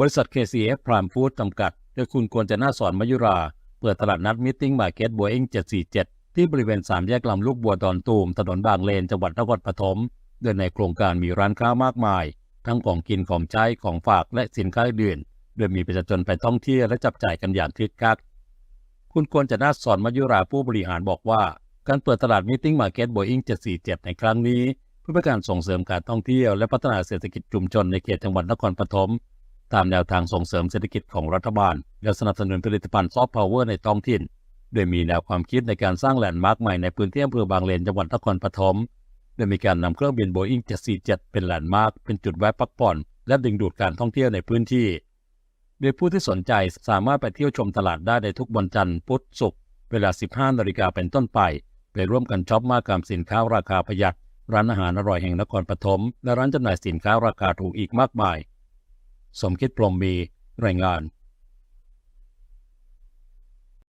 บริษัท KCF Prime Food จำกัด โดยคุณกวนจะน่าสอนมยุรา เปิดตลาดนัดมิทติ้งมาร์เก็ตบัวเอง747 ที่บริเวณสามแยกลำลูกบัวดอนตูม ถนนบางเลนจังหวัดนครปฐมโดยในโครงการมีร้านค้ามากมาย ทั้งของกินของใช้ของฝากและสินค้าอื่นโดยมีประชาชนไปท่องเที่ยวและจับจ่ายกันอย่างคึกคัก คุณกวนจะน่าสอนมยุราผู้บริหารบอกว่า การเปิดตลาดมิทติ้งมาร์เก็ตบัวเอง747 ในครั้งนี้ เพื่อเป็นการส่งเสริมการท่องเที่ยวและพัฒนาเศรษฐกิจชุมชนในเขตจังหวัดนครปฐม ตามแนวทางส่งเสริมเศรษฐกิจของรัฐบาล และสนับสนุนผลิตภัณฑ์ซอฟต์พาวเวอร์ในท้องถิ่น โดยมีแนวความคิดในการสร้างแลนด์มาร์คใหม่ในพื้นที่อำเภอบางเลนจังหวัดนครปฐมโดยมีการนำเครื่องบินโบอิง747 เป็นแลนด์มาร์คเป็นจุดแวะพักผ่อน และดึงดูดการท่องเที่ยวในพื้นที่ โดยผู้ที่สนใจสามารถไปเที่ยวชมตลาดได้ในทุกวันจันทร์พุธศุกร์เวลา 15นาฬิกาเป็นต้นไปไปร่วมกันช็อปมากรรมสินค้าราคาประหยัดร้านอาหารอร่อยแห่งนครปฐมและร้านจำหน่ายสินค้าราคาถูกอีกมากมาย สมคิดพรมมีรายงาน